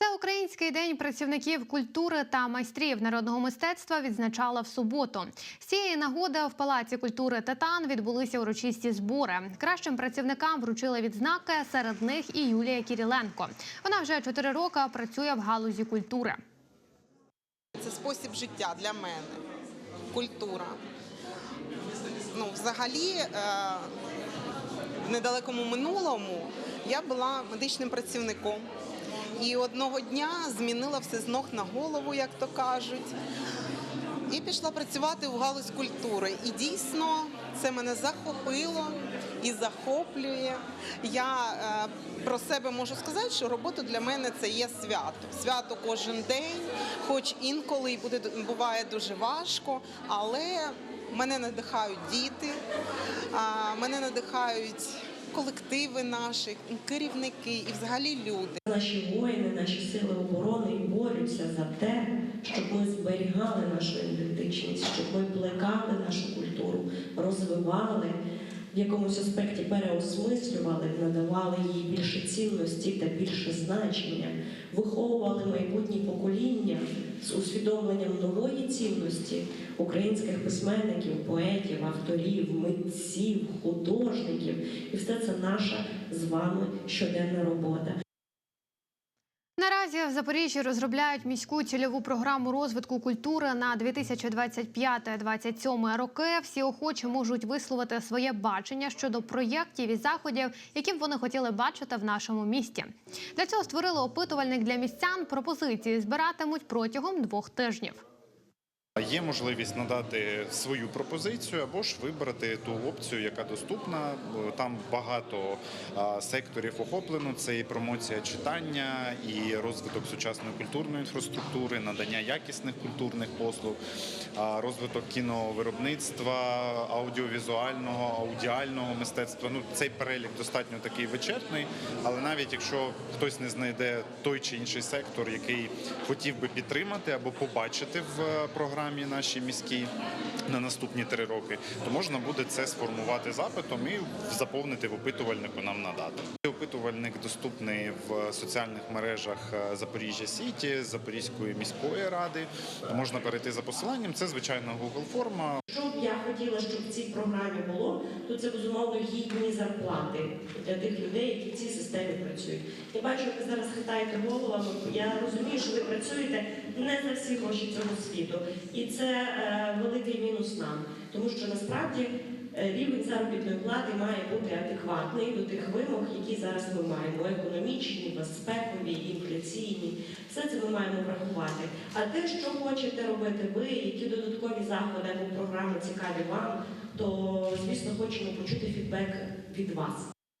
Всеукраїнський день працівників культури та майстрів народного мистецтва відзначала в суботу. З цієї нагоди в Палаці культури Титан відбулися урочисті збори. Кращим працівникам вручили відзнаки. Серед них і Юлія Кіріленко. Вона вже чотири роки працює в галузі культури. Це спосіб життя для мене, культура. Ну, взагалі, е, в недалекому минулому я була медичним працівником. І одного дня змінила все з ног на голову, як то кажуть, і пішла працювати в галузь культури. І дійсно це мене захопило і захоплює. Я е, про себе можу сказати, що робота для мене це є свято. Свято кожен день, хоч інколи і буде буває дуже важко, але мене надихають діти, мене надихають колективи наші, керівники і взагалі люди. Наші воїни, наші сили оборони борються за те, щоб ми зберігали нашу ідентичність, щоб ми плекали нашу культуру, розвивали, в якомусь аспекті переосмислювали, надавали їй більше цінності та більше значення, виховували майбутні покоління з усвідомленням нової цінності українських письменників, поетів, авторів, митців, художників. І все це наша з вами щоденна робота. Наразі в Запоріжжі розробляють міську цільову програму розвитку культури на 2025-2027 роки. Всі охочі можуть висловити своє бачення щодо проєктів і заходів, які б вони хотіли бачити в нашому місті. Для цього створили опитувальник для містян. Пропозиції збиратимуть протягом двох тижнів. Є можливість надати свою пропозицію або ж вибрати ту опцію, яка доступна. Там багато секторів охоплено. Це і промоція читання, і розвиток сучасної культурної інфраструктури, надання якісних культурних послуг, розвиток кіновиробництва, аудіовізуального, аудіального мистецтва. Ну цей перелік достатньо такий вичерпний, але навіть якщо хтось не знайде той чи інший сектор, який хотів би підтримати або побачити в е, програмі нашій міській на наступні три роки, то можна буде це сформувати запитом і заповнити в опитувальнику нам надати. Опитувальник доступний в соціальних мережах е, Запоріжжя Сіті, Запорізької міської ради. Можна перейти за посиланням. Це звичайна Google форма. Що б я хотіла, щоб в цій програмі було, то це безумовно гідні зарплати для тих людей, які в цій системі працюють. Я бачу, ви зараз хитаєте головами. Я розумію, що ви працюєте не за всі гроші цього світу, і це е, великий мінус нам, тому що насправді. е, Рівень заробітної плати має бути адекватний до тих вимог, які зараз ми маємо: економічні, безпекові, інфляційні. Все це ми маємо врахувати. А те, що хочете робити ви, які додаткові заходи або програми цікаві вам, то звісно хочемо почути фідбек від вас.